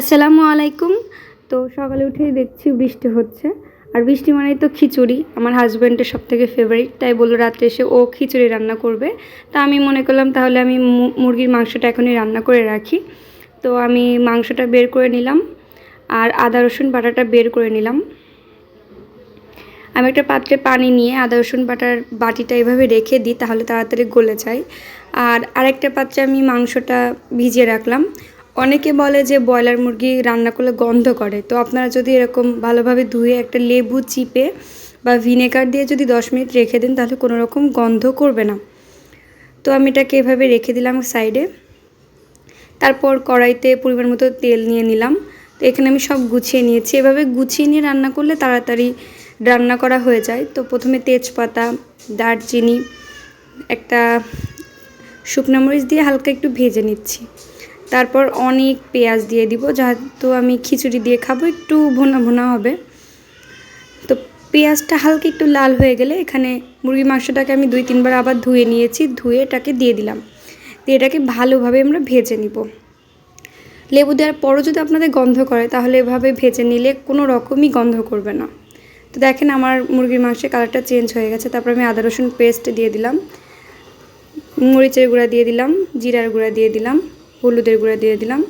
আসসালামু আলাইকুম। তো সকালে উঠেই দেখছি বৃষ্টি হচ্ছে। আর বৃষ্টি মানেই তো খিচুড়ি। আমার হাজব্যান্ডের সব থেকে ফেভারিট তাই বলল রাত্রে এসে ও খিচুড়ি রান্না করবে। তা আমি মনে করলাম তাহলে আমি মুরগির মাংসটা এখনই রান্না করে রাখি। তো আমি মাংসটা বের করে নিলাম আর আদা, রসুন, বাটাটা বের করে নিলাম। আমি একটা পাত্রে পানি নিয়ে আদা, রসুন, বাটার বাটিটা এভাবে রেখে দিই, তাহলে তাড়াতাড়ি গলে যায়। আর আরেকটা পাত্রে আমি মাংসটা ভিজিয়ে রাখলাম। অনেকে বলে যে ব্রয়লার মুরগি রান্না করলে গন্ধ করে। তো আপনারা যদি এরকম ভালোভাবে ধুয়ে একটা লেবু চিপে বা ভিনেগার দিয়ে যদি দশ মিনিট রেখে দেন, তাহলে কোনো রকম গন্ধ করবে না। তো আমি এটাকে এভাবে রেখে দিলাম সাইডে। তারপর কড়াইতে পরিমাণ মতো তেল নিয়ে নিলাম। তো এখানে আমি সব গুছিয়ে নিয়েছি। এভাবে গুছিয়ে নিয়ে রান্না করলে তাড়াতাড়ি রান্না করা হয়ে যায়। তো প্রথমে তেজপাতা, দারচিনি, একটা শুকনো মরিচ দিয়ে হালকা একটু ভেজে নিচ্ছি। তারপর অনেক পেঁয়াজ দিয়ে দিব, যেহেতু আমি খিচুড়ি দিয়ে খাব, একটু ভোনা ভোনা হবে। তো পেঁয়াজটা হালকা একটু লাল হয়ে গেলে এখানে মুরগি মাংসটাকে আমি দুই তিনবার আবার ধুয়ে নিয়েছি, ধুয়ে এটাকে দিয়ে দিলাম। দিয়ে এটাকে ভালোভাবে আমরা ভেজে নিব। লেবু দেওয়ার পরও যদি আপনাদের গন্ধ করে, তাহলে এভাবে ভেজে নিলে কোনো রকমই গন্ধ করবে না। তো দেখেন আমার মুরগির মাংসের কালারটা চেঞ্জ হয়ে গেছে, তারপর আমি আদা রসুন পেস্ট দিয়ে দিলাম, মরিচের গুঁড়া দিয়ে দিলাম, জিরার গুঁড়া দিয়ে দিলাম। হলুদের গুঁড়া দিয়ে দিলাম,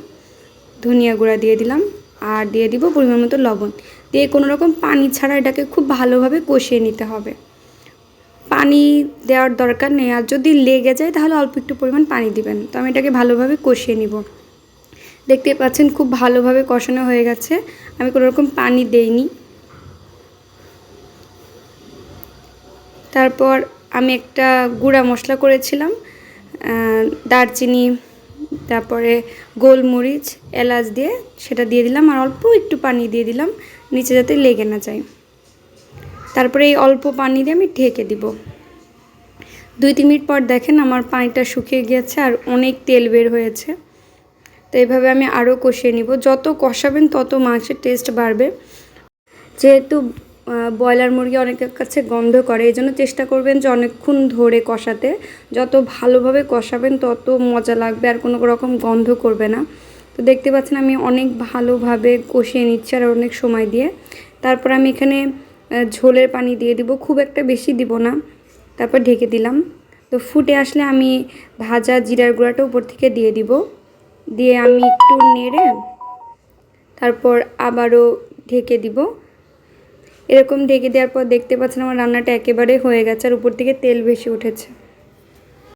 ধনিয়া গুঁড়া দিয়ে দিলাম, আর দিয়ে দিব পরিমাণ মতো লবণ। দিয়ে কোনো রকম পানি ছাড়া এটাকে খুব ভালোভাবে কষিয়ে নিতে হবে। পানি দেওয়ার দরকার নেই, আর যদি লেগে যায় তাহলে অল্প একটু পরিমাণ পানি দিবেন। তো আমি এটাকে ভালোভাবে কষিয়ে নিব। দেখতে পাচ্ছেন খুব ভালোভাবে কষানো হয়ে গেছে। আমি কোনো রকম পানি দেইনি। তারপর আমি একটা গুঁড়া মশলা করেছিলাম দারচিনি তারপরে গোলমরিচ, এলাচ দিয়ে সেটা দিয়ে দিলাম আর অল্প একটু পানি দিয়ে দিলাম, নিচে যাতে লেগে না যায়। তারপরে এই অল্প পানি দিয়ে আমি ঢেকে দিব। দুই তিন মিনিট পর দেখেন আমার পানিটা শুকিয়ে গিয়েছে আর অনেক তেল বের হয়েছে। তো এইভাবে আমি আরও কষিয়ে নিব। যত কষাবেন তত মাংসের টেস্ট বাড়বে। যেহেতু ব্রয়লার মুরগি অনেকের কাছে গন্ধ করে। এই জন্য চেষ্টা করবেন যে অনেকক্ষণ ধরে কষাতে। যত ভালোভাবে কষাবেন, তত মজা লাগবে আর কোনো রকম গন্ধ করবে না। তো দেখতে পাচ্ছেন আমি অনেক ভালোভাবে কষিয়ে নিচ্ছি আর অনেক সময় দিয়ে। তারপর আমি এখানে ঝোলের পানি দিয়ে দিব। খুব একটা বেশি দিব না। তারপর ঢেকে দিলাম। তো ফুটে আসলে আমি ভাজা জিরার গুঁড়াটা উপর থেকে দিয়ে দিব। দিয়ে আমি একটু নেড়ে তারপর আবারও ঢেকে দিব। এরকম ঢেকে দেওয়ার পর দেখতে পাচ্ছেন আমার রান্নাটা একেবারে হয়ে গেছে আর উপর থেকে তেল বেশি উঠেছে।